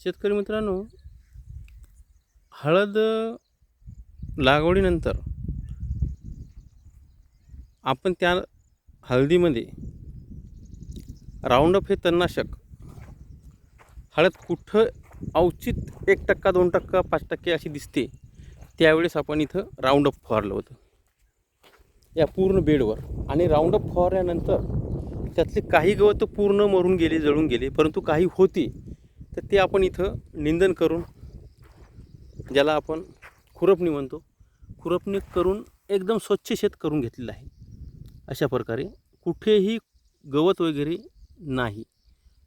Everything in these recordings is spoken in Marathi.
शेतकरी मित्रांनो हळद लागवडीनंतर आपण त्या हळदीमध्ये राऊंडअप हे तणनाशक हळद कुठं अवचित एक टक्का दोन टक्का पाच टक्के अशी दिसते त्यावेळेस आपण इथं राऊंडअप फवारलं होतं. या पूर्ण बेडवर. आणि राऊंडअप फवारल्यानंतर त्यातले काही गवत पूर्ण मरून गेले जळून गेले परंतु काही होती. तर ते आपण इथं निंदन करून ज्याला आपण खुरपणी म्हणतो खुरपणी करून एकदम स्वच्छ शेत करून घेतलेलं आहे. अशा प्रकारे कुठेही गवत वगैरे नाही.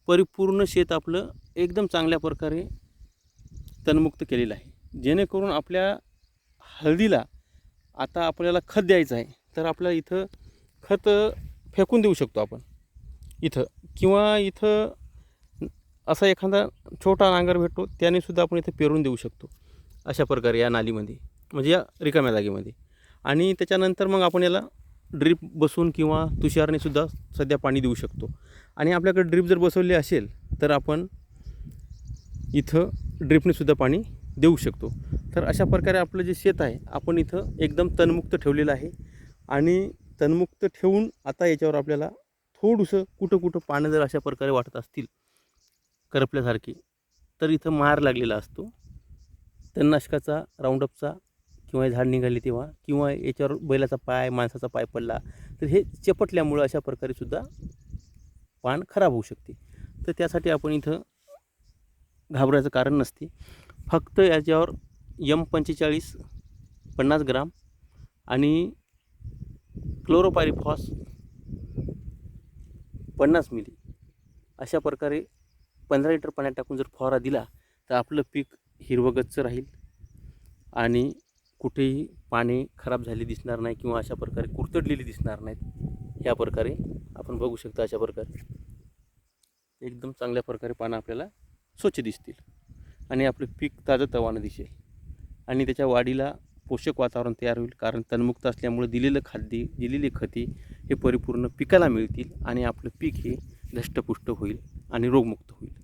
परिपूर्ण शेत आपलं एकदम चांगल्या प्रकारे तणमुक्त केलेलं आहे. जेणेकरून आपल्या हळदीला आता आपल्याला खत द्यायचं आहे तर आपल्याला इथं खत फेकून देऊ शकतो आपण. इथं किंवा इथं असा एखादा छोटा नांगर भेटतो त्याने सुद्धा आपण इथं पेरून देऊ शकतो. अशा प्रकारे या नालीमध्ये म्हणजे या रिकाम्या जागेमध्ये. आणि त्याच्यानंतर मग आपण याला ड्रीप बसून किंवा तुषारने सुद्धा सध्या पाणी देऊ शकतो. आणि आपल्याकडे ड्रीप जर बसवली असेल तर आपण इथं ड्रीपने सुद्धा पाणी देऊ शकतो. तर अशा प्रकारे आपलं जे शेत आहे आपण इथं एकदम तणमुक्त ठेवलेलं आहे. आणि तणमुक्त ठेवून आता याच्यावर आपल्याला थोडंसं कुठं कुठं पानं जर अशा प्रकारे वाटत असतील करपल्यासारखी. तर इथं मार लागलेला असतो. तणनाशकाचा राऊंडअपचा किंवा झाड निघाली तेव्हा किंवा याच्यावर बैलाचा पाय माणसाचा पाय पडला तर हे चपटल्यामुळं अशा प्रकारे सुद्धा पान खराब होऊ शकते. तर त्यासाठी आपण इथं घाबरायचं कारण नसते. फक्त याच्यावर यम पंचेचाळीस पन्नास ग्राम आणि क्लोरोपायरिफॉस पन्नास मिली अशा प्रकारे पंधरा लिटर पाण्यात टाकून जर फवारा दिला तर आपलं पीक हिरवगच्च राहील आणि कुठेही पाने खराब झाली दिसणार नाही किंवा अशा प्रकारे कुरतडलेली दिसणार नाहीत. ह्या प्रकारे आपण बघू शकता अशा प्रकारे. एकदम चांगल्या प्रकारे पानं आपल्याला स्वच्छ दिसतील. आणि आपलं पीक ताजं तवानं दिसेल. आणि त्याच्या वाढीला पोषक वातावरण तयार होईल कारण तणमुक्त असल्यामुळे दिलेलं खाद्य दिलेली खते हे परिपूर्ण पिकाला मिळतील आणि आपलं पीक हे धष्टपुष्ट होईल. आणि रोगमुक्त होईल.